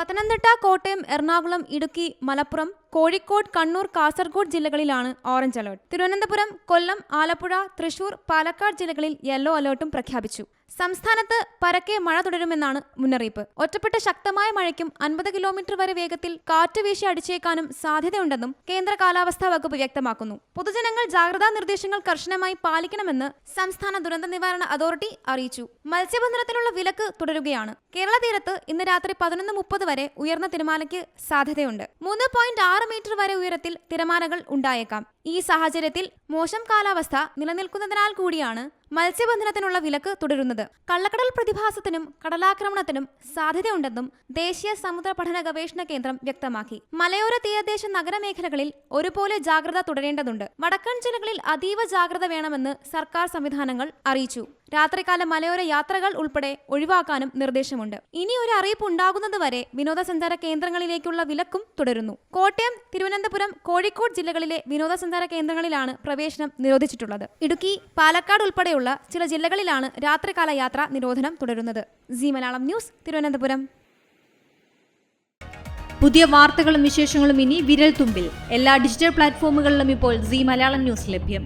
പത്തനംതിട്ട കോട്ടയം എറണാകുളം ഇടുക്കി മലപ്പുറം കോഴിക്കോട് കണ്ണൂർ കാസർഗോഡ് ജില്ലകളിലാണ് orange alert. Thiruvananthapuram Kollam Alappuzha Thrissur Palakkad ജില്ലകളിൽ yellow അലർട്ടും പ്രഖ്യാപിച്ചു. സംസ്ഥാനത്ത് പരക്കെ മഴ തുടരുമെന്നാണ് മുന്നറിയിപ്പ്. ഒറ്റപ്പെട്ട ശക്തമായ മഴയ്ക്കും അൻപത് കിലോമീറ്റർ വരെ വേഗത്തിൽ കാറ്റ് വീശി അടിച്ചേക്കാനും സാധ്യതയുണ്ടെന്നും കേന്ദ്ര കാലാവസ്ഥാ വകുപ്പ് വ്യക്തമാക്കുന്നു. പൊതുജനങ്ങൾ ജാഗ്രതാ നിർദ്ദേശങ്ങൾ കർശനമായി പാലിക്കണമെന്ന് സംസ്ഥാന ദുരന്ത നിവാരണ അതോറിറ്റി അറിയിച്ചു. മത്സ്യബന്ധനത്തിനുള്ള വിലക്ക് തുടരുകയാണ്. കേരള തീരത്ത് ഇന്ന് രാത്രി പതിനൊന്ന് മുപ്പത് വരെ ഉയർന്ന തിരമാലയ്ക്ക് സാധ്യതയുണ്ട്. മൂന്ന് പോയിന്റ് ആറ് മീറ്റർ വരെ ഉയരത്തിൽ തിരമാലകൾ ഉണ്ടായേക്കാം. ഈ സാഹചര്യത്തിൽ മോശം കാലാവസ്ഥ നിലനിൽക്കുന്നതിനാൽ കൂടിയാണ് മത്സ്യബന്ധനത്തിനുള്ള വിലക്ക് തുടരുന്നത്. കള്ളക്കടൽ പ്രതിഭാസത്തിനും കടലാക്രമണത്തിനും സാധ്യതയുണ്ടെന്നും ദേശീയ സമുദ്ര പഠന ഗവേഷണ കേന്ദ്രം വ്യക്തമാക്കി. മലയോര തീരദേശ നഗരമേഖലകളിൽ ഒരുപോലെ ജാഗ്രത തുടരേണ്ടതുണ്ട്. വടക്കൻ ജില്ലകളിൽ അതീവ ജാഗ്രത വേണമെന്ന് സർക്കാർ സംവിധാനങ്ങൾ അറിയിച്ചു. രാത്രികാല മലയോര യാത്രകൾ ഉൾപ്പെടെ ഒഴിവാക്കാനും നിർദ്ദേശമുണ്ട്. ഇനി ഒരു അറിയിപ്പ് ഉണ്ടാകുന്നതുവരെ വിനോദസഞ്ചാര കേന്ദ്രങ്ങളിലേക്കുള്ള വിലക്കും തുടരുന്നു. കോട്ടയം തിരുവനന്തപുരം കോഴിക്കോട് ജില്ലകളിലെ വിനോദസഞ്ചാര കേന്ദ്രങ്ങളിലാണ് പ്രവേശനം നിരോധിച്ചിട്ടുള്ളത്. ഇടുക്കി പാലക്കാട് ഉൾപ്പെടെയുള്ള ചില ജില്ലകളിലാണ് രാത്രികാല യാത്രാ നിരോധനം തുടരുന്നത്. Zee Malayalam news Thiruvananthapuram. പുതിയ വാർത്തകളും വിശേഷങ്ങളും ഇനി വിരൽ തുമ്പിൽ എല്ലാ ഡിജിറ്റൽ പ്ലാറ്റ്ഫോമുകളിലും ഇപ്പോൾ സി മലയാളം ന്യൂസ് ലഭ്യം.